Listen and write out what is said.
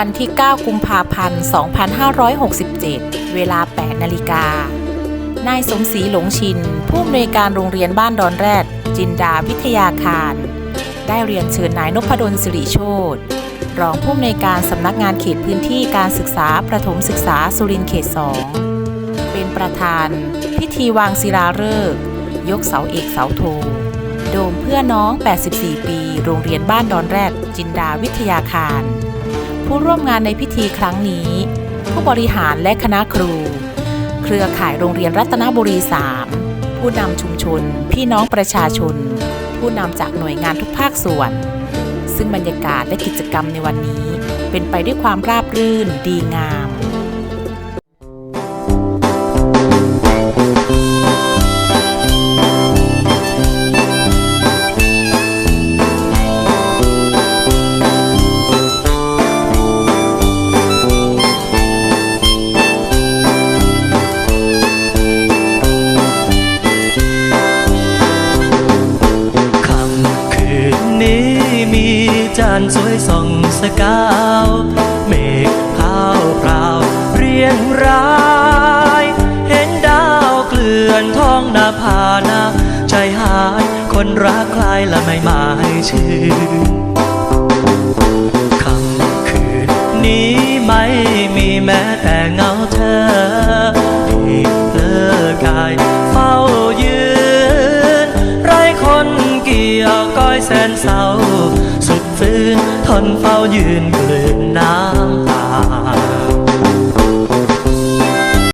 วันที่ 9 กุมภาพันธ์ 2567 เวลา 8 นาฬิกา นายสมศรีหลงชิน ผู้อำนวยการโรงเรียนบ้านดอนแรด จินดาวิทยาคาร ได้เรียนเชิญนายนพดลสิริโชตรองผู้อำนวยการสำนักงานเขตพื้นที่การศึกษาประถมศึกษาสุรินทร์เขต 2 เป็นประธาน พิธีวางศิลาฤกษ์ยกเสาเอกเสาโทโดมเพื่อน้อง 84 ปี โรงเรียนบ้านดอนแรดจินดาวิทยาคาร ผู้ร่วมงานในพิธีครั้งนี้ ผู้บริหารและคณะครู เครือข่ายโรงเรียนรัตนบุรี 3 ผู้นำชุมชน พี่น้องประชาชน ผู้นำจากหน่วยงานทุกภาคส่วน ซึ่งบรรยากาศและกิจกรรมในวันนี้ เป็นไปด้วยความราบรื่นดีงาม นี้มีจานสวยส่องสกาว เมฆขาวพราว เรียงราย เห็นดาวเกลื่อนท้องนาผานาใจหาย คนรักใครละไม่หมายชื่อ แสนเศร้า สุดฟื้นทนเฝ้ายืนกลืนน้ำ